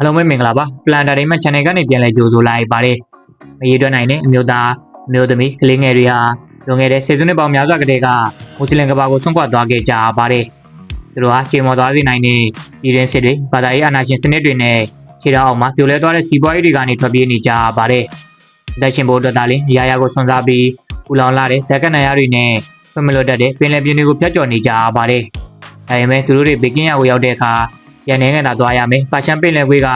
အားလုံးပဲမင်္ဂလာပါ Plan Entertainment Channel ကနေပြန်လည်ကြိုဆိုလိုက်ပါတယ်မရေတွက်နိုင်တဲ့အမျိုးသားအမျိုးသမီးကလေးငယ်တွေဟာလွန်ခဲ့တဲ့ဆယ်စုနှစ်ပေါင်းများစွာကတည်းကမွတ်စလင်ကမ္ဘာကိုဆွန့်ခွာသွားခဲ့ကြပါတယ်သူတို့ဟာချိန်မော်သွားစေနိုင်တဲ့ပြည်တွင်းစစ်တွေဘာသာရေးအာဏာရှင်စနစ်တွေနဲ့ခြေထောက်အောင်မှာပြိုလဲသွားတဲ့စီးပွားရေးတွေကနေထွက်ပြေးနေကြပါတယ်အသက်ရှင်ဖို့အတွက်သာလျှင်အရာရာကိုဆွန်စားပြီးပူလောင်လာတဲ့တက်ကနံရတွေနဲ့ဆွမလွတ်တတ်တဲ့ပင်လယ်ပြင်တွေကိုဖျက်ကျော်နေကြပါတယ်ဒါပေမဲ့သူတို့တွေဘေကင်းရကိုရောက်တဲ့အခါ ရန်နိုင်ငံသာသွားရမယ်။ပါရှန်ပင်လယ်ကွေးက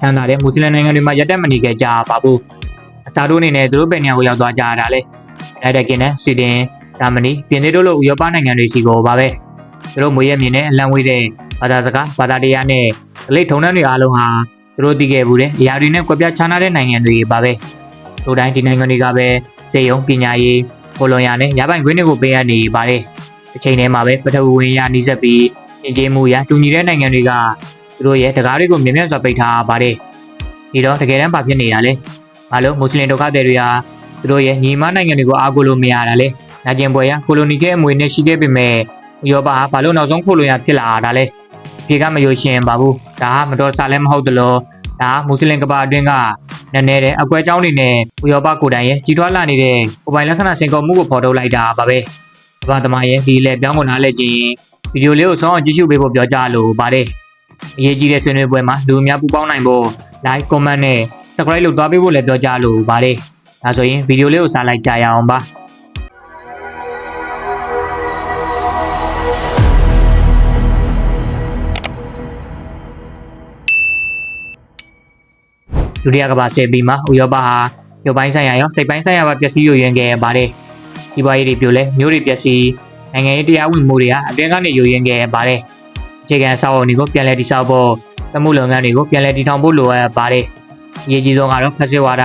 ချမ်းသာတဲ့မွတ်စလင်နိုင်ငံတွေမှာရပ်တက်မနေခဲ့ကြပါဘူး။အစားတို့အနေနဲ့သူတို့ဘယ်နေရာကိုရောက်သွားကြရတာလဲ။အဲ့ဒါကင်းနဲ့ဆွီဒင်၊ဂျာမနီ၊ပြင်သစ်တို့လိုဥရောပနိုင်ငံတွေစီကိုပါပဲ။သူတို့မွေးရမြင်နဲ့အလံဝေးတဲ့ဘာသာစကားဘာသာတရားနဲ့ဒလိထုံနှံတွေအားလုံးဟာသူတို့တည်ခဲ့ဘူးတဲ့အရာတွေနဲ့ကွက်ပြားခြားနားတဲ့နိုင်ငံတွေပါပဲ။တို့တိုင်းဒီနိုင်ငံတွေကပဲစေယုံပညာရေးကိုလွန်ရနဲ့ရပိုင်ခွင့်တွေကိုပေးအပ်နေပါတယ်။အချိန်ထဲမှာပဲပထဝီဝင်ရနှီးဆက်ပြီး ပြင်ကျင်းမှုရတူညီတဲ့နိုင်ငံတွေကသူတို့ရဲ့တကားတွေကိုမြင်မြတ်စွာပိတ်ထားပါတယ်။ဒီတော့တကယ်တမ်းဘာဖြစ်နေတာလဲ။ဘာလို့မွတ်စလင်ဒုက္ခသည်တွေဟာသူတို့ရဲ့ညီမနိုင်ငံတွေကိုအားကိုးလို့မရတာလဲ။နာကျင်ပွဲရကိုလိုနီကအမွေနဲ့ရှိခဲ့ပေမဲ့ဥရောပဟာဘာလို့နောက်ဆုံးခိုးလို့ရဖြစ်လာတာလဲ။ဒီကမယိုရှင်ပါဘူး။ဒါကမတော်ဆလည်းမဟုတ်တလို့ဒါမွတ်စလင်ကဘာအတွင်းကနည်းနည်းတဲ့အကွဲကြောင်းတွေနဲ့ဥရောပကိုယ်တိုင်ရဲ့ကြီးထွားလာနေတဲ့ကိုပိုင်လက္ခဏာစင်ကုန်မှုကိုဖော်ထုတ်လိုက်တာပါပဲ။ဘာသမားရဲ့ဒီလေပြောင်းကုန်နားလဲခြင်း ဗီဒီယိုလေးကိုဆောင်းအောင်ကြည့်ရှုပေးဖို့ပြောကြားလိုပါတယ်။အရေးကြီးတဲ့ဆွေးနွေးပွဲမှာလူအများပူပေါင်းနိုင်ဖို့ like comment နဲ့ subscribe လုပ်သွားပေးဖို့လည်းပြောကြားလိုပါတယ်။ဒါဆိုရင်ဗီဒီယိုလေးကိုစားလိုက်ကြရအောင်ပါ။ဒုတိယကမ္ဘာစစ်ပြီးမှဥရောပဟာရုပ်ပိုင်းဆိုင်ရာရောစိတ်ပိုင်းဆိုင်ရာပါပျက်စီးယိုယွင်းခဲ့ပါတယ်။ဒီပွားရေးတွေပြိုလဲမျိုးတွေပျက်စီး နိုင်ငံရေးတရားဝင်မှုတွေဟာအတွင်းကနေယိုယွင်းခဲ့ပါတယ်။အခြေခံအဆောက်အအုံတွေကိုပြန်လည်တည်ဆောက်ဖို့သမှုလုပ်ငန်းတွေကိုပြန်လည်တည်ထောင်ဖို့လိုအပ်ပါတယ်။အရေးကြီးဆုံးကတော့ဖက်စစ်ဝါဒ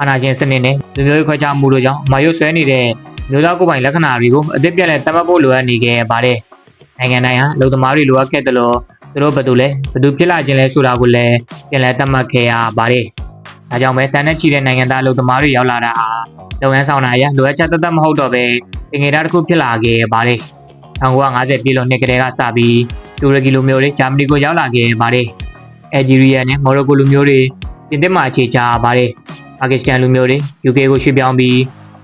အာဏာရှင်စနစ်နဲ့လူမျိုးရေးခွဲခြားမှုတို့ကြောင့်မာရွတ်ဆွဲနေတဲ့မျိုးသားကိုယ်ပိုင်လက္ခဏာတွေကိုအသစ်ပြန်လည်သတ်မှတ်ဖို့လိုအပ်နေခဲ့ပါတယ်။နိုင်ငံတိုင်းဟာလူသမားတွေလိုအပ်ခဲ့တယ်လို့သူတို့ဘယ်သူလဲဘယ်သူဖြစ်လာခြင်းလဲဆိုတာကိုလည်းပြန်လည်သတ်မှတ်ခဲ့ရပါတယ်။ ဒါကြောင့်ပဲတန်တဲ့ချီတဲ့နိုင်ငံသားလူသမားတွေရောက်လာတာဟာလုပ်ငန်းဆောင်တာရလိုအပ်ချက်သက်သက်မဟုတ်တော့ပဲငွေသားတစ်ခုဖြစ်လာခဲ့ပါတယ်။1950ပြည်လွန်နှစ်ကတည်းကစပြီးတူရကီလူမျိုးတွေဂျာမနီကိုရောက်လာခဲ့ပါတယ်။အယ်ဂျီးရီးယားနဲ့မော်ရိုကိုလူမျိုးတွေပြင်သစ်မှာအခြေချပါတယ်။ပါကစ္စတန်လူမျိုးတွေ UK ကိုရွှေ့ပြောင်းပြီး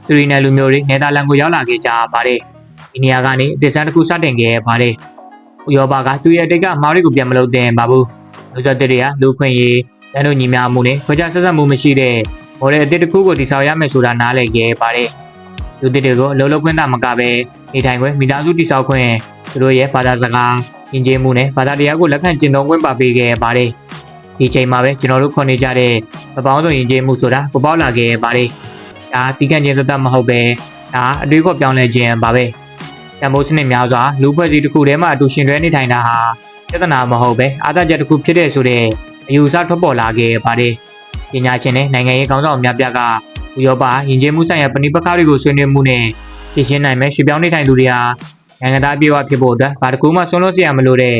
စရီနယ်လူမျိုးတွေနယ်သာလန်ကိုရောက်လာခဲ့ကြပါတယ်။ဒီနေရာကနေအသစ်ဆန်းတစ်ခုစတင်ခဲ့ပါတယ်။ဥရောပကသူ့ရဲ့တိတ်ကအမားတွေကိုပြန်မလုပ်သင့်ပါဘူး။လူသက်တွေကလူခွင့်ရေး တန်းတို့ညီများမှုနဲ့ခွဲခြားဆက်ဆံမှုမရှိတဲ့မော်ဒယ်အသစ်တစ်ခုကိုတည်ဆောက်ရမယ်ဆိုတာနားလည်ခဲ့ပါတယ်။လူသစ်တွေကိုအလုံးလုံးခွင့်တာမကပဲနေထိုင်ခွင့်မိသားစုတည်ဆောက်ခွင့်သူတို့ရဲ့ဘာသာစကားယဉ်ကျေးမှုနဲ့ဘာသာတရားကိုလက်ခံကျင့်သုံးခွင့်ပါပေးခဲ့ပါတယ်။ဒီချိန်မှာပဲကျွန်တော်တို့ခွန်နေကြတဲ့ပပောင်းစုံယဉ်ကျေးမှုဆိုတာပပေါက်လာခဲ့ပါတယ်။ဒါတီးခန့်ခြင်းသက်သက်မဟုတ်ပဲဒါအတွေးခေါ်ပြောင်းလဲခြင်းပါပဲ။တမိုးစနစ်များစွာလူဖွဲ့စည်းတစ်ခုထဲမှာအတူရှင်တွဲနေထိုင်တာဟာပြဿနာမဟုတ်ပဲအာသာချက်တစ်ခုဖြစ်တဲ့ဆိုတဲ့ အယူအဆထွက်ပေါ်လာခဲ့ပါတယ်။ပညာရှင်နဲ့နိုင်ငံရေးခေါင်းဆောင်များပြားကဥရောပယဉ်ကျေးမှုဆိုင်ရာပဏိပက္ခတွေကိုဆွေးနွေးမှုနဲ့ဖြေရှင်းနိုင်မဲ့ရွှေ့ပြောင်းနေထိုင်သူတွေဟာနိုင်ငံသားပြေဝဖြစ်ဖို့အတွက်ဘာတစ်ခုမှဆွံ့လွတ်စရာမလိုတဲ့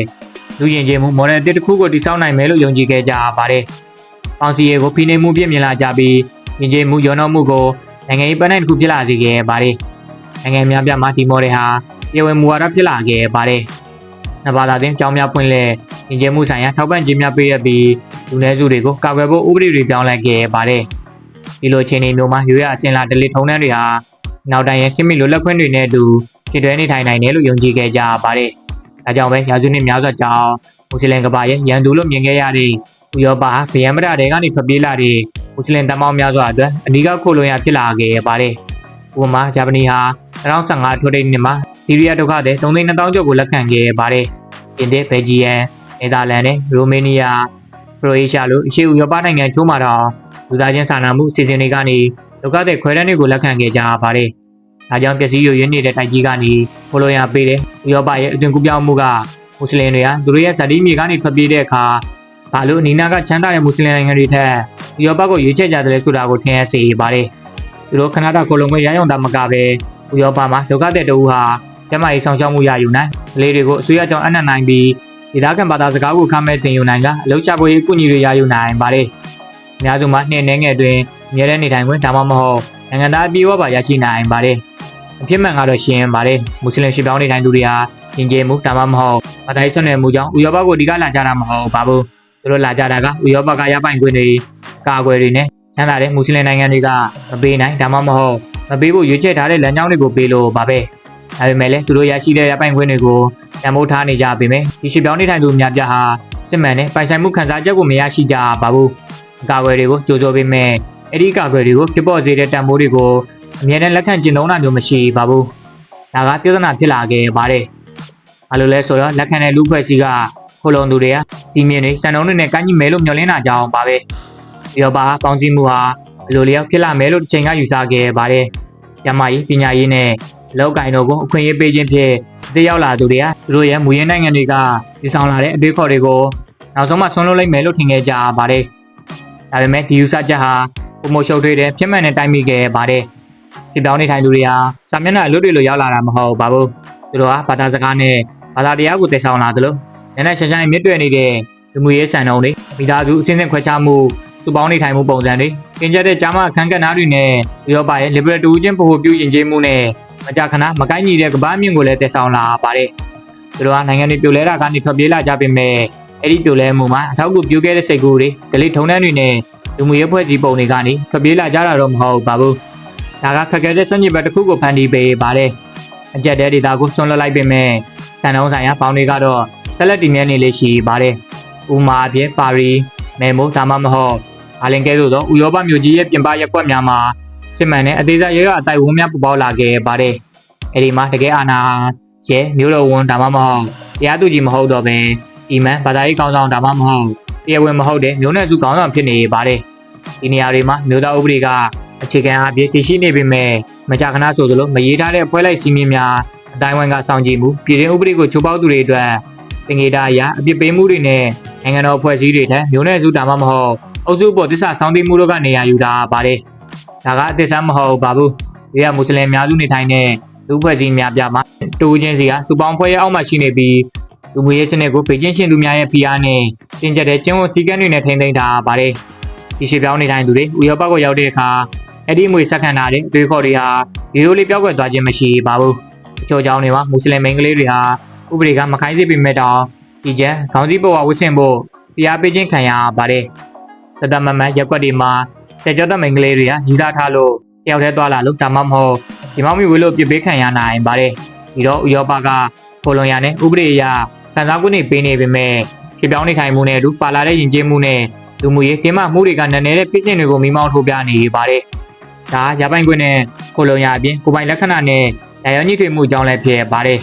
လူရင်ချင်းမှုမော်ဒယ်တစ်တစ်ခုကိုတည်ဆောက်နိုင်မယ်လို့ယုံကြည်ခဲ့ကြပါတယ်။ပေါင်စီရီကိုဖိနှိပ်မှုပြည့်မြင်လာကြပြီးရင်ချင်းမှုရောနှောမှုကိုနိုင်ငံရေးပန်းနိုင်တစ်ခုဖြစ်လာစေခဲ့ပါတယ်။နိုင်ငံများပြားမှာဒီမော်ဒယ်ဟာပြေဝမူဝါဒဖြစ်လာခဲ့ပါတယ်။ နှစ်ဘာသာတင်ကြောင်းများဖွင့်လဲရင်ချင်းမှုဆိုင်ရာထောက်ပံ့ခြင်းများပေးရပြီးလူနည်းစုတွေကိုကာကွယ်ဖို့ဥပဒေတွေပြောင်းလဲခဲ့ပါတယ်။ဒီလိုအခြေအနေမျိုးမှာရွေးရအချင်းလာဒလီထုံးတန်းတွေဟာနောက်တိုင်းရဲ့ခင်မီလိုလက်ခွင့်တွေနဲ့အတူဖြစ်တွဲနေထိုင်နိုင်တယ်လို့ယုံကြည်ခဲ့ကြပါတယ်။ဒါကြောင့်ပဲရာစုနှစ်များစွာကြာအောင်မွတ်စလင်ကဘာရဲ့ရန်သူလို့မြင်ခဲ့ရတဲ့ဥရောပဟာဗယံမရတွေကနေထွက်ပြေးလာတဲ့မွတ်စလင်တမောင်းများစွာအတွက်အနီးကခိုလုံရဖြစ်လာခဲ့ပါတယ်။ဥပမာဂျာမနီဟာ2015ထိုတိတ်နှစ်မှာစီးရီးယားဒုက္ခသည်3200ကျော်ကိုလက်ခံခဲ့ပါတယ်။ ပြင်သစ်၊ဘယ်လ်ဂျီယံ၊နယ်သာလန်နဲ့ရိုမေးနီးယားခရိုအေးရှားလိုအရှေ့ဥရောပနိုင်ငံချို့မှာတော့လူသားချင်းစာနာမှုအစီအစဉ်တွေကနေဒုက္ခသည်ခွဲတန်းတွေကိုလက်ခံခဲ့ကြပါတယ်။ဒါကြောင့်ပျက်စီးယိုယွင်းနေတဲ့တိုက်ကြီးကနေပိုလိုရပေးတယ်။ဥရောပရဲ့အသွင်ကူးပြောင်းမှုကမွတ်စလင်တွေကသူတို့ရဲ့ဇာတိမြေကနေထွက်ပြေးတဲ့အခါဘာလို့အနီးနားကချမ်းသာတဲ့မွတ်စလင်နိုင်ငံတွေထက်ဥရောပကိုရွေးချယ်ကြတယ်လဲဆိုတာကိုထင်ရစေပါတယ်။သူတို့ခဏတာကိုလုံခွင့်ရရုံသာမကပဲဥရောပမှာဒုက္ခသည်တအူဟာ ကျမကြီးဆောင်ရှောက်မှုရယူနိုင်ကလေးတွေကိုအစိုးရကြောင့်အနှံ့နိုင်ပြီးဒေသခံဘာသာစကားကိုခမ်းမဲ့တင်ယူနိုင်ကအလုပ်ချပွေးကုညီတွေရယူနိုင်ပါတယ်။အများစုမှာနှစ်နှဲငယ်တွင်အများတဲ့နေထိုင်ခွင့်ဒါမှမဟုတ်နိုင်ငံသားအပြည့်အဝပါရရှိနိုင်ပါတယ်။အဖြစ်မှန်ကတော့ရှင်းပါတယ်မွတ်စလင်ရှစ်ပြောင်းနေထိုင်သူတွေဟာယဉ်ကျေးမှုဒါမှမဟုတ်မတိုင်းဆွနယ်မှုကြောင့်ဥရောပကိုဒီကလာကြတာမဟုတ်ပါဘူးသူတို့လာကြတာကဥရောပကရပိုင်ခွင့်တွေကာကွယ်တွေနဲ့ချမ်းသာတဲ့မွတ်စလင်နိုင်ငံတွေကမပေးနိုင်ဒါမှမဟုတ်မပေးဖို့ရွေးချယ်ထားတဲ့လမ်းကြောင်းတွေကိုပေးလို့ပါပဲ ဒါပေမဲ့လည်းသူတို့ရရှိတဲ့ရပိုင်ခွင့်တွေကိုတံမိုးထားနေကြပေမဲ့ဒီရှစ်ပြောင်းနေထိုင်သူများပြဟာစစ်မှန်တဲ့ပိုင်ဆိုင်မှုခံစားချက်ကိုမရရှိကြပါဘူးအကာအကွယ်တွေကိုကြိုးစိုးပေမဲ့အဲ့ဒီအကာအကွယ်တွေကိုဖြစ်ပေါ်စေတဲ့တံမိုးတွေကိုအမြဲတမ်းလက်ခံကျင့်သုံးတာမျိုးမရှိပါဘူးဒါကပြဿနာဖြစ်လာခဲ့ပါတယ်ဘာလို့လဲဆိုတော့လက်ခံတဲ့လူဖွဲ့စည်းကခိုလုံသူတွေကစီမင်းတွေစံနှုန်းတွေနဲ့ကန့်ညီမဲလို့မျှော်လင့်တာကြောင်းပါပဲဒီတော့ပါပေါင်းစည်းမှုဟာဘယ်လိုလျောက်ဖြစ်လာမဲလို့တစ်ချိန်ကယူဆခဲ့ပါတယ်ကျမကြီးပညာရေးနဲ့အ လောက်ကင်တို့ကိုအခွင့်အရေးပေးခြင်းဖြင့်တည်ရောက်လာသူတွေကသူတို့ရဲ့မူရင်းနိုင်ငံတွေကဒီဆောင်လာတဲ့အတွေးခေါ်တွေကိုနောက်ဆုံးမှဆွန့်လွတ်လိုက်မယ်လို့ထင်ခဲ့ကြပါတယ်ဒါပေမဲ့ဒီယူဆချက်ဟာပုံမရှုပ်ထွေးတဲ့ဖြစ်မှန်တဲ့တိုင်းမိခဲ့ပါတယ်ဒီပြောင်းနေထိုင်သူတွေဟာစာမျက်နှာအလွတ်တွေလိုရောက်လာတာမဟုတ်ပါဘူးသူတို့ဟာဘာသာစကားနဲ့ဘာသာတရားကိုတည်ဆောင်လာသလိုနည်းနည်းရှင်းရှင်းမြင့်တွယ်နေတဲ့လူမှုရေးစံနှုန်းတွေမိသားစုအစဉ်စဉ်ခွဲခြားမှုသူပေါင်းနေထိုင်မှုပုံစံတွေကျင်းကျတဲ့ကြားမအခန်းကဏ္ဍတွေနဲ့ဥရောပရဲ့ liberal တူချင်းပို့ပြုယဉ်ကျေးမှုနဲ့ မကြာခဏမကိုင်းညီတဲ့ကမ္ဘာမြင့်ကိုလည်းတည်ဆောင်လာပါတယ်သူတို့ဟာနိုင်ငံတွေပြိုလဲတာကနေထွက်ပြေးလာကြပေမဲ့အဲ့ဒီပြိုလဲမှုမှာအထောက်အကူပြုခဲ့တဲ့စိတ်ကူးတွေဒလိထုံနှန်းတွေနဲ့လူမှုရေးဖွဲ့စည်းပုံတွေကနေထွက်ပြေးလာကြတာတော့မဟုတ်ပါဘူးဒါကခက်ခဲတဲ့စံညစ်ဘက်တစ်ခုကိုဖန်တီးပေးပါတယ်အကြက်တဲ့ဒေတာကိုဆွန့်လွတ်လိုက်ပေမဲ့စံနှုန်းဆိုင်ရာပေါင်းတွေကတော့ဆက်လက်တည်မြဲနေလေရှိပါတယ်ဥမာအဖြစ်ပါရီမဲမိုဒါမှမဟုတ်အာလင်ကဲတို့သောဥရောပမြို့ကြီးရဲ့ပြင်ပရက်ကွက်များမှာ စစ်မှန်တဲ့အသေးစိတ်ရဲရအတိုက်ဝန်းများပူပေါလာခဲ့ပါတယ်အဲဒီမှာတကယ်အာနာရဲ့မျိုးတော်ဝန်ဒါမှမဟုတ်တရားသူကြီးမဟုတ်တော့ဘဲဒီမန်ဘာသာရေးကောင်းဆောင်ဒါမှမဟုတ်တရားဝင်မဟုတ်တဲ့မျိုးနွယ်စုကောင်းဆောင်ဖြစ်နေပါတယ်ဒီနေရာတွေမှာမျိုးသားဥပဒေကအခြေခံအဖြစ်တည်ရှိနေပေမဲ့မကြာခဏဆိုသလိုမရေးထားတဲ့အဖွဲ့လိုက်စီးမြင်များအတိုင်းဝိုင်းကစောင့်ကြည့်မှုပြည်တွင်းဥပဒေကိုချိုးဖောက်သူတွေအတွက်သင်္ကေတအရာအပြစ်ပေးမှုတွေနဲ့နိုင်ငံတော်အဖွဲ့အစည်းတွေထက်မျိုးနွယ်စုဒါမှမဟုတ်အုပ်စုပေါ်သစ္စာဆောင်သိမှုတို့ကနေရာယူတာပါတယ် ဒါကအသစ္စာမဟုတ်ပါဘူးဒီကမွတ်စလင်အများစုနေထိုင်တဲ့လူဖွဲ့စည်းများပြမှာတူချင်းစီကစူပေါင်းဖွဲ့ရဲ့အောက်မှာရှိနေပြီးလူမှုရေးစနစ်ကိုပေကျင်းရှင်သူများရဲ့ဖိအားနဲ့တင်ကြတဲ့ကျင်းဝတ်စည်းကမ်းတွေနဲ့ထိန်းသိမ်းထားပါတယ်ဒီရှေ့ပြောင်းနေထိုင်သူတွေဥရောပကိုရောက်တဲ့အခါအဲ့ဒီအမွေဆက်ခံထားတဲ့အတွေးခေါ်တွေဟာဒီလိုလေးပြောက်ကွယ်သွားခြင်းမရှိပါဘူးအချို့ကြောင့်တွေမှာမွတ်စလင်မိန်းကလေးတွေဟာဥပဒေကမခိုင်းစေပေမဲ့တောင်ဒီကျန်ခေါင်းစည်းပေါ်ဝတ်ဆင်ဖို့တရားပေးခြင်းခံရပါတယ်တတမမရက်ွက်တွေမှာ ဆက်ကြောတဲ့မိန်းကလေးတွေဟာညီသားထားလို့တယောက်တည်းသွားလာလို့ဒါမှမဟုတ်ဒီမောင်မီဝေလို့ပြစ်ပေးခံရနိုင်ပါတယ်ဒီတော့ဥရောပကပိုလွန်ရနဲ့ဥပဒေအရခံစား권နေပေးနေပေမဲ့ဖြစ်ပြောင်းနေထိုင်မှုနဲ့အတူပါလာတဲ့ယဉ်ကျေးမှုနဲ့လူမှုရေးတင်းမာမှုတွေကနည်းနည်းတဲ့ပြည့်စင်တွေကိုမိမောင်းထိုးပြနေပါတယ်ဒါရပိုင်ခွင့်နဲ့ကိုလုံရအပြင်ကိုပိုင်လက္ခဏာနဲ့ရာရောညှိထွေမှုအကြောင်းလည်းဖြစ်ပါတယ်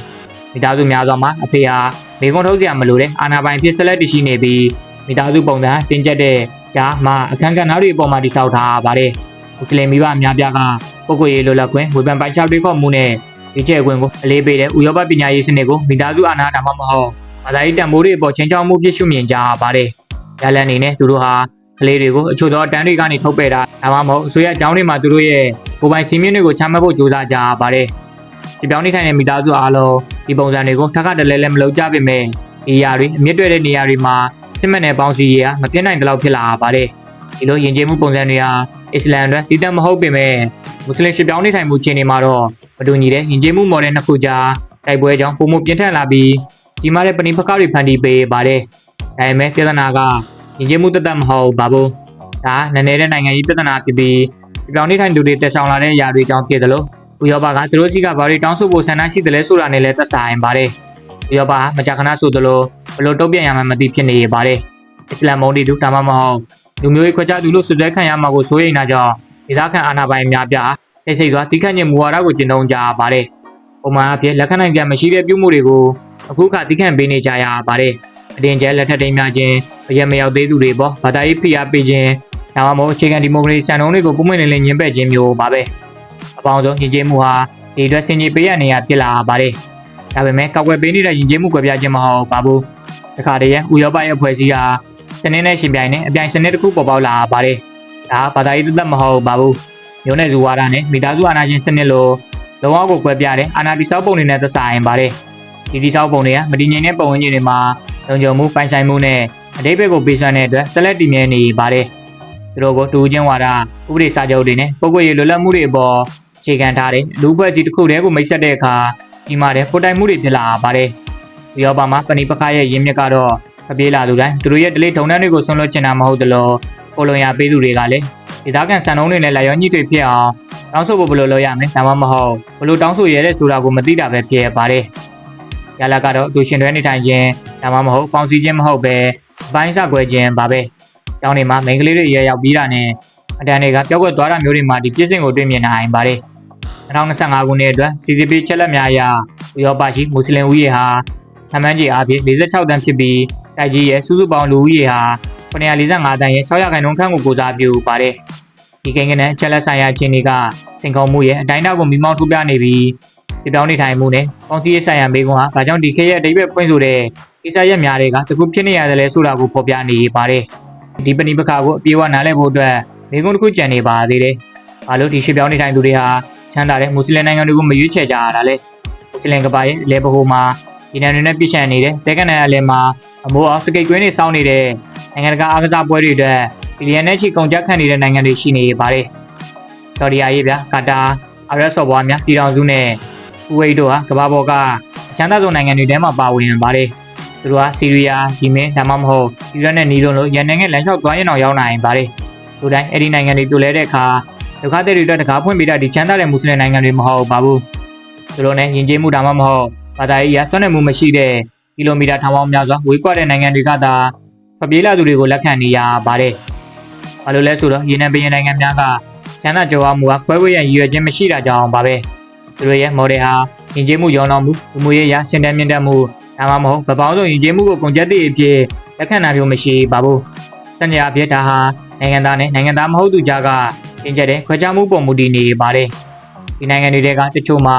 မိသားစုများစွာမှာအဖေဟာမိကွန်ထုတ်စရာမလိုတဲ့အာနာပိုင်ဖြစ်ဆက်လက်တည်ရှိနေပြီးမိသားစုပုံစံတင်ကျက်တဲ့ကြားမှာအခန်းကဏ္ဍတွေအပေါ်မှာတိစောက်ထားပါတယ်မွတ်စလင်မိဘအများပြားကပုဂ္ဂိုလ်ရေးလိုလက်ခွင့်ဝေဖန်ပိုင်ချတွေးခေါ်မှုနဲ့ဒီကျဲခွင့်ကိုအလေးပေးတဲ့ဥရောပပညာရေးစနစ်ကိုမိသားစုအာဏာဒါမှမဟုတ်ဘာသာရေးတံမိုးတွေအပေါ်ချင်းချောင်းမှုပြည့်ရှုမြင်ကြပါတယ်။ရလန်အနေနဲ့သူတို့ဟာကလေးတွေကိုအချို့သောအတန်းတွေကနေထုတ်ပယ်တာဒါမှမဟုတ်အစိုးရအကြောင်းတွေမှာသူတို့ရဲ့ကိုယ်ပိုင်စီမင်းတွေကိုချမှတ်ဖို့ကြိုးစားကြပါတယ်။ဒီပြောင်းနေထိုင်တဲ့မိသားစုအားလုံးဒီပုံစံတွေကိုထပ်ခါတလဲလဲမလုပ်ကြပေမဲ့ဒီနေရာတွေအမြင့်တွဲတဲ့နေရာတွေမှာ စစ်မှန်တဲ့ပေါင်းစည်းရေးဟာမပြတ်နိုင်တဲ့လောက်ဖြစ်လာပါတယ်။ဒီလိုယဉ်ကျေးမှုပုံစံတွေဟာအစ္စလာမ်အတွက်တည်တံ့မဟုတ်ပေမဲ့မွတ်စလင်ရှစ်ပြောင်းနေထိုင်မှုချင်းတွေမှာတော့မတူညီတဲ့ယဉ်ကျေးမှု model နှစ်ခုကြားတိုက်ပွဲကြောင့်ပုံမှုပြင်းထန်လာပြီးဒီမှာတဲ့ပဏိပကတွေဖန်တီးပေးပါတယ်။ဒါပေမဲ့ပြဿနာကယဉ်ကျေးမှုတသက်မဟုတ်ပါဘူး။ဒါနည်းနည်းတဲ့နိုင်ငံရေးပြဿနာဖြစ်ပြီးဒီပြောင်းနေထိုင်သူတွေတက်ဆောင်လာတဲ့အရာတွေကြောင့်ဖြစ်တယ်လို့ဥရောပကသူတို့စီကဘာတွေတောင်းဆိုဖို့ဆန္ဒရှိတယ်လဲဆိုတာနဲ့လည်းသက်ဆိုင်ပါတယ်။ ဥရောပကမကြာခဏဆိုသလိုဘလို့တုံ့ပြန်ရမှမသိဖြစ်နေပါတယ်။အစ္စလာမ်မုန်တီတို့ဒါမှမဟုတ်လူမျိုးရေးခွဲခြားသူလို့ဆွဆွဲခံရမှာကိုစိုးရိမ်တာကြောင့်ဒေသခံအာဏာပိုင်များပြားတိတ်ဆိတ်စွာတိခတ်ညင်မူဝါဒကိုကျင့်သုံးကြပါတယ်။ပုံမှန်အဖြစ်လက်ခံနိုင်ကြမရှိတဲ့ပြုမှုတွေကိုအခုခါတိခတ်ပေးနေကြရပါတယ်။အတင်ကျဲလက်ထက်တိမ်များခြင်းအရက်မရောက်သေးသူတွေပေါ့ဗဒါရေးဖိအားပေးခြင်းဒါမှမဟုတ်အခြေခံဒီမိုကရေစီစံနှုန်းတွေကိုပုံမှန်လင်းလင်းညှင်းပယ်ခြင်းမျိုးပါပဲ။အပေါင်းဆုံးယဉ်ကျေးမှုဟာဒီအတွက်ဆင်ခြင်ပေးရနေရဖြစ်လာပါတယ်။ ဒါပေမဲ့ကောက်ွယ်ပေးနေတဲ့ယဉ်ကျေးမှုကွဲပြားခြင်းမဟုတ်ပါဘူး။တခါတည်းရဥရောပရဲ့အဖွဲ့အစည်းဟာစနစ်နဲ့ရှင်ပြိုင်နဲ့အပြိုင်စနစ်တစ်ခုပေါ်ပေါက်လာပါတယ်။ဒါဘာသာရေးသက်သက်မဟုတ်ပါဘူး။မျိုးနယ်စုဝါဒနဲ့မိသားစုအာဏာရှင်စနစ်လိုလုံးဝကိုကွဲပြားတဲ့အာဏာတိစောက်ပုံတွေနဲ့သက်ဆိုင်ပါတယ်။ဒီတိစောက်ပုံတွေကမတည်ငြိမ်တဲ့ပုံဝင်ကြီးတွေမှာလုံခြုံမှုပိုင်ဆိုင်မှုနဲ့အတိတ်ဘက်ကိုပေးစွမ်းတဲ့အတွက်ဆက်လက်တည်မြဲနေပါတယ်။သူတို့ကတူချင်းဝါဒဥပဒေစာချုပ်တွေနဲ့ပုဂ္ဂိုလ်ရေးလွတ်လပ်မှုတွေအပေါ်အခြေခံထားတဲ့လူ့ဘက်ကြီးတစ်ခုတည်းကိုမိတ်ဆက်တဲ့အခါ ဒီမှာတဲ့ပိုတိုင်မှုတွေဖြစ်လာပါတယ်။ဥရောပမှာပဏိပခရဲ့ရင်းမြစ်ကတော့ဖပြေးလာသူတိုင်းသူတို့ရဲ့ဒလိထုံတန်းတွေကိုဆွန့်လွတ်ချင်တာမဟုတ်သလိုကိုလွန်ရပေးသူတွေကလည်းဒေသခံစံနှုန်းတွေနဲ့လာရောညှိတွေဖြစ်အောင်တောင်းဆိုဖို့ဘယ်လိုလုပ်ရမလဲဒါမှမဟုတ်ဘယ်လိုတောင်းဆိုရတဲ့ဆိုတာကိုမသိတာပဲဖြစ်ရပါတယ်ရလာကတော့သူရှင်တွဲနေထိုင်ခြင်းဒါမှမဟုတ်ပေါင်းစည်းခြင်းမဟုတ်ပဲအပိုင်းစကွဲခြင်းပါပဲတောင်းနေမှာမိန်းကလေးတွေရရောက်ပြီးတာနဲ့အတန်တွေကပျောက်ကွက်သွားတာမျိုးတွေမှာဒီပြည့်စင်ကိုတွေ့မြင်နိုင်ပါတယ် 2025ခုနှစ်အတွက် CCP ချက်လက်များအရဥရောပရှိမွတ်စလင်ဦးရေဟာထမှန်းကြီးအဖြစ်46တန်းဖြစ်ပြီးတိုက်ကြီးရဲ့စုစုပေါင်းလူဦးရေဟာ945တန်းရဲ့6ရာခိုင်နှုန်းခန့်ကိုကိုစားပြုပါတယ်ဒီကိန်းကနချက်လက်ဆိုင်ရာအခြေအနေကစင်ကုန်မှုရဲ့အတိုင်းအတာကိုမိမောင်းထုတ်ပြနေပြီးဒီပြောင်းနေထိုင်မှုနဲ့ပေါင်းစည်းရေးဆိုင်ရာမေးခွန်းဟာဘာကြောင့်ဒီခေတ်ရဲ့အတိတ်ပဲဖွင့်ဆိုတဲ့ကိစ္စရက်များတွေကတခုဖြစ်နေရတယ်လဲဆိုတာကိုဖော်ပြနေပါတယ်ဒီပဏိပခါကိုအပြေအဝနားလဲဖို့အတွက်မေးခွန်းတစ်ခုကြံနေပါသေးတယ်ဘာလို့ဒီရှစ်ပြောင်းနေထိုင်သူတွေဟာ ချမ်းသာတဲ့မွတ်စလင်နိုင်ငံတွေကိုမရွေးချယ်ကြရတာလဲမွတ်စလင်ကပါရဲ့လေဘဟိုမှာဒီနိုင်ငံတွေနဲ့ပြည့်ရှံနေတဲ့တဲကန်နယ်အလဲမှာအမိုးအောင်စကိတ်ကွင်းတွေစောင်းနေတဲ့နိုင်ငံတကာအားကစားပွဲတွေအတွက်ဘီလီယံနဲ့ချီကုန်ကျခံနေတဲ့နိုင်ငံတွေရှိနေပါတယ်။ဆော်ဒီအာရေဗျကာတာအာရပ်စော်ဘွားများပြည်ထောင်စုနဲ့ကူဝိတ်တို့ဟာကမ္ဘာပေါ်ကအချမ်းသာဆုံးနိုင်ငံတွေထဲမှာပါဝင်ပါတယ်။သူတို့ဟာဆီးရီးယား၊ဂျီမင်ဒါမှမဟုတ်အီရတ်နဲ့နီးလုံးလို့ရန်နိုင်ငံလမ်းလျှောက်သွားရင်တော့ရောက်နိုင်ပါတယ်။လူတိုင်းအဲ့ဒီနိုင်ငံတွေပြိုလဲတဲ့အခါ ဒုက္ခသည်တွေအတွက်တကားဖွင့်ပေးတာဒီချမ်းသာတဲ့မွတ်စလင်နိုင်ငံတွေမဟုတ်ပါဘူး။သူတို့နဲ့ယဉ်ကျေးမှုဒါမှမဟုတ်ဘာသာရေးရဆွမ်းနယ်မှုမရှိတဲ့ကီလိုမီတာထောင်ပေါင်းများစွာဝေးကွာတဲ့နိုင်ငံတွေကသာဖပြေးလာသူတွေကိုလက်ခံနေရပါတယ်။ဘာလို့လဲဆိုတော့ရေနံပင်နိုင်ငံများကချမ်းသာကြွားမှုကခွဲဝေးရန်ရည်ရွယ်ခြင်းမရှိတာကြောင့်ပါပဲ။သူတို့ရဲ့ model ဟာယဉ်ကျေးမှုရောင်းလောင်းမှုလူမှုရေးရာရှင်းတန်းမြင့်တက်မှုဒါမှမဟုတ်ဗပောင်းဆုံးယဉ်ကျေးမှုကိုကုန်ကျက်သည့်အဖြစ်လက်ခံတာမျိုးမရှိပါဘူး။စံကြအဖြစ်ဒါဟာနိုင်ငံသားနဲ့နိုင်ငံသားမဟုတ်သူကြားက တင်ကျက်တဲ့ခွဲခြားမှုပုံမူတည်နေပါတယ်။ဒီနိုင်ငံတွေကတချို့မှာ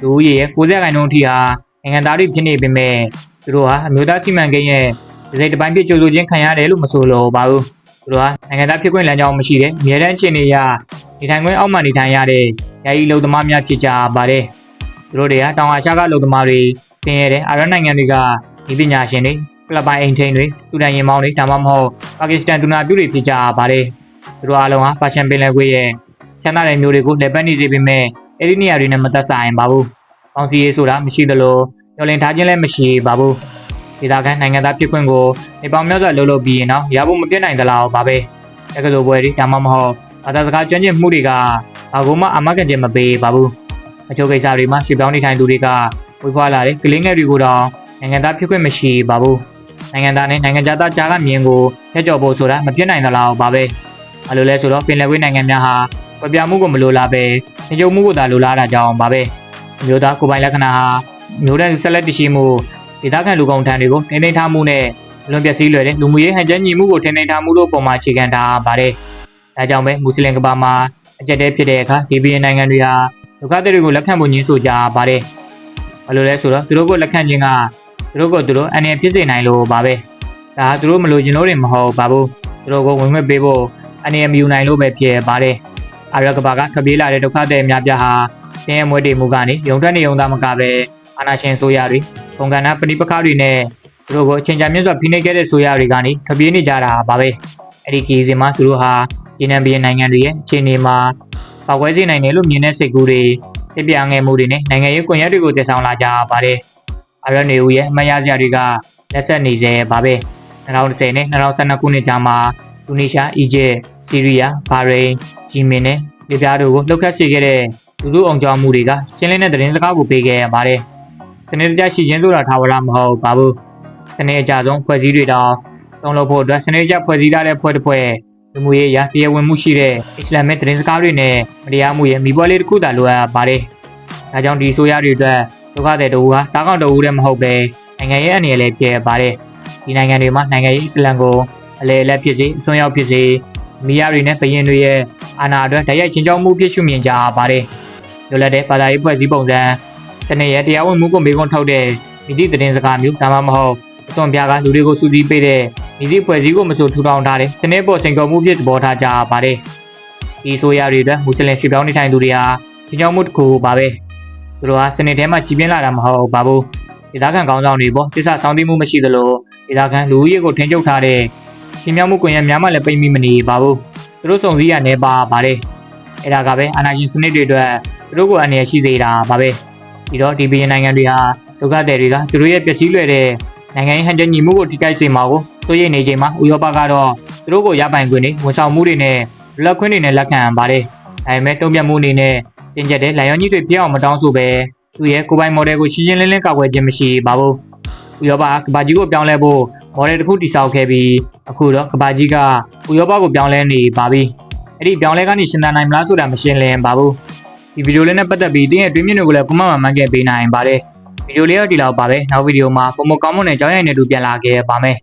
လူဦးရေရဲ့90ခိုင်နှုန်းအထိဟာနိုင်ငံသားတွေဖြစ်နေပေမဲ့သူတို့ဟာအမျိုးသားစီမံကိန်းရဲ့ဒီစိတ်တစ်ပိုင်းဖြစ်ကြိုးဆိုခြင်းခံရတယ်လို့မဆိုလိုပါဘူးသူတို့ဟာနိုင်ငံသားဖြစ်ခွင့်လမ်းကြောင်းမရှိတဲ့အမြဲတမ်းချင်းနေရနေထိုင်ခွင့်အောက်မှနေထိုင်ရတဲ့ယာယီလုံသမားများဖြစ်ကြပါတယ်သူတို့တွေကတောင်အာရှကလုံသမားတွေဆင်းရဲတဲ့အာရနိုင်ငံတွေကဒီပညာရှင်တွေဖလပိုင်အိမ်ထိန်တွေတူတန်ရင်မောင်းတွေဒါမှမဟုတ်ပါကစ္စတန်တူနာပြုတွေဖြစ်ကြပါတယ် သူတို့အားလုံးဟာပါရှန်ပင်လယ်ကွေ့ရဲ့ချမ်းသာတဲ့မျိုးတွေကိုလက်ပတ်နေစေပေမဲ့အဲ့ဒီနေရာတွေနဲ့မသက်ဆိုင်ပါဘူး။ပေါင်းစည်းရေးဆိုတာမရှိသလိုညှော်လင်ထားခြင်းလည်းမရှိပါဘူး။ဒေသခံနိုင်ငံသားဖြစ်ခွင့်ကိုနေပေါင်းများစွာလှုပ်လှုပ်ပြီးရင်တော့ရဖို့မပြတ်နိုင်သလားပါပဲ။တက္ကသိုလ်ပွဲတွေဒါမှမဟုတ်ဘာသာစကားကျွမ်းကျင်မှုတွေကဘာကိုမှအမကန်ခြင်းမပေးပါဘူး။အချို့ကိစ္စတွေမှာရှေ့ပြောင်းနေထိုင်သူတွေကဝေဖွာလာတဲ့ကလေးငယ်တွေကိုတော့နိုင်ငံသားဖြစ်ခွင့်မရှိပါဘူး။နိုင်ငံသားနဲ့နိုင်ငံသားကြားကမြင်ကိုဖျက်ကျော်ဖို့ဆိုတာမပြတ်နိုင်သလားပါပဲ။ အဲလိုလဲဆိုတော့ပင်လယ်ဝေးနိုင်ငံများဟာပြပြမှုကိုမလိုလားပဲညှို့မှုကိုသာလိုလားတာကြောင့်ပါပဲ။မျိုးသားကိုပိုင်လက္ခဏာဟာမျိုးတဲ့ဆက်လက်တရှိမှုဒေသခံလူကုန်ထံတွေကိုထိန်းသိမ်းထားမှုနဲ့လွန်ပျက်စီးလွယ်တဲ့လူမှုရေးဟန်ချက်ညီမှုကိုထိန်းသိမ်းထားမှုတို့ပုံမှာအခြေခံထားပါတယ်။ဒါကြောင့်ပဲမွတ်စလင်ကဘာမှာအကြက်တဲဖြစ်တဲ့အခါဒီဘီယန်နိုင်ငံတွေဟာဒုက္ခသည်တွေကိုလက်ခံဖို့ညှင်းဆိုကြပါတယ်။ဘာလို့လဲဆိုတော့သူတို့ကိုလက်ခံခြင်းကသူတို့ကိုသူတို့အနေနဲ့ဖြစ်စေနိုင်လို့ပါပဲ။ဒါဟာသူတို့မလို့ခြင်းတို့တွေမဟုတ်ပါဘူး။သူတို့ကိုဝင်ခွင့်ပေးဖို့ အနေနဲ့မယူနိုင်လို့ပဲဖြစ်ပါတယ်။အာရကဘာကခပြေးလာတဲ့ဒုက္ခသည်အများပြားဟာဆင်းရဲမွဲတေမှုကနေယုံထွက်နေယုံသားမကပဲအာနာရှင်ဆိုရတွေပုံကဏ္ဍပဏိပခတွေနဲ့သူတို့ကိုအချိန်ကြာမြင့်စွာဖိနှိပ်ခဲ့တဲ့ဆိုရတွေကနေခပြေးနေကြတာပါပဲအဲ့ဒီခီးစဉ်မှာသူတို့ဟာဒီနံဘီနိုင်ငံတွေရဲ့အခြေအနေမှာပောက်ကွဲစေနိုင်တယ်လို့မြင်တဲ့စိတ်ကူးတွေပြပြငယ်မှုတွေနဲ့နိုင်ငံရေးကွန်ရက်တွေကိုတည်ဆောင်လာကြပါတယ်အာရနေဦးရဲ့အမတ်ရစရာတွေကလက်ဆက်နေစေပါပဲ2010နဲ့2012ခုနှစ်ကြားမှာတူနီရှား၊အီဂျစ်၊ ဆီးရီးယား၊ဘာရိန်း၊ဂျီမင်နဲ့လီဗျားတို့ကိုလှုပ်ခတ်စေခဲ့တဲ့လူလူအောင်ကြောင်းမှုတွေကရှင်းလင်းတဲ့သတင်းစကားကိုပေးခဲ့ရပါတယ်။စနစ်တကျရှိခြင်းဆိုတာထာဝရမဟုတ်ပါဘူး။စနစ်အကြဆုံးဖွဲ့စည်းတွေတောင်တုံးလို့ဖို့အတွက်စနစ်ကျဖွဲ့စည်းထားတဲ့ဖွဲ့တစ်ဖွဲ့လူမှုရေးရာတရားဝင်မှုရှိတဲ့အစ္စလာမစ်သတင်းစကားတွေနဲ့မတရားမှုရဲ့မိဘလေးတစ်ခုသာလိုအပ်ပါတယ်။ဒါကြောင့်ဒီဆိုရတွေအတွက်ဒုက္ခတဲ့တူဟာတားကောက်တူတဲ့မဟုတ်ပဲနိုင်ငံရဲ့အနေနဲ့လည်းပြပါတယ်။ဒီနိုင်ငံတွေမှာနိုင်ငံရေးအစ္စလမ်ကိုအလေအလက်ဖြစ်စေအစွန်းရောက်ဖြစ်စေ မိရတွေနဲ့ဘရင်တွေရဲ့အာဏာအတွက်တိုက်ရိုက်ချင်းကြောင်းမှုဖြစ်ရှုမြင်ကြပါတယ်။လွတ်လပ်တဲ့ဘာသာရေးဖွဲ့စည်းပုံစံစနစ်ရဲ့တရားဝင်မှုကိုမေးခွန်းထုတ်တဲ့မိသည့်သတင်းစကားမျိုးဒါမှမဟုတ်အသွင်ပြားကလူတွေကိုစူးစီးပေးတဲ့မိသည့်ဖွဲ့စည်းကိုမဆိုထူထောင်ထားတဲ့စနစ်ပေါ်စိန်ခေါ်မှုဖြစ်သဘောထားကြပါတယ်။ဒီဆိုရတွေအတွက်မွတ်စလင်ရွှေပြောင်းနေထိုင်သူတွေဟာချင်းကြောင်းမှုတစ်ခုပါပဲ။သူတို့ဟာစနစ်ထဲမှာကြီးပြင်းလာတာမဟုတ်ပါဘူး။ဒေသခံကောင်းဆောင်တွေပေါ့တစ္ဆာဆောင်သိမှုမရှိသလိုဒေသခံလူဦးရေကိုထိန်းချုပ်ထားတဲ့ ရှင်မြောက်မှုကွန်ရက်များမှလည်းပိတ်မိမနေပါဘူးသူတို့စုံစည်းရနေပါပါတယ်အဲ့ဒါကပဲအာဏာရှင်စနစ်တွေအတွက်သူတို့ကိုအနေရရှိစေတာပါပဲပြီးတော့ဒီဘီယန်နိုင်ငံတွေဟာဒုက္ခသည်တွေကသူတို့ရဲ့ပျက်စီးလွယ်တဲ့နိုင်ငံရေးဟန်ချက်ညီမှုကိုထိခိုက်စေမှာကိုစိုးရိမ်နေချိန်မှာဥရောပကတော့သူတို့ကိုရပိုင်ခွင့်တွေဝန်ဆောင်မှုတွေနဲ့လက်ခွင့်တွေနဲ့လက်ခံပါတယ်။ဒါပေမဲ့တုံ့ပြန်မှုအနေနဲ့တင်ကျက်တဲ့လိုင်ယွန်ကြီးတွေပြည့်အောင်မတောင်းဆိုပဲသူရဲ့ကိုယ်ပိုင် model ကိုရှင်းရှင်းလင်းလင်းကာကွယ်ခြင်းမရှိပါဘူး။ဥရောပကဘာကြီးကိုပြောင်းလဲဖို့ model တစ်ခုတည်ဆောက်ခဲ့ပြီးအခုတော့ကဘာကြီးကဥရောပကိုပြောင်းလဲနေပါပြီ။အဲ့ဒီပြောင်းလဲကနေရှင်းသန်နိုင်မလားဆိုတာမရှင်းလင်းပါဘူး။ဒီဗီဒီယိုလေးနဲ့ပတ်သက်ပြီးတင်းရဲ့တွင်းမြင့်တွေကိုလည်းကွန်မန့်မှာမှန်းခဲ့ပေးနိုင်ပါတယ်။ဗီဒီယိုလေးတော့ဒီလောက်ပါပဲနောက်ဗီဒီယိုမှာပုံမကောင်းမွန်တဲ့ကြောင်းရိုက်နေတူပြန်လာခဲ့ပါမယ်